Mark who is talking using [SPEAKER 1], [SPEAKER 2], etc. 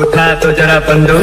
[SPEAKER 1] उठा तो जरा बंदो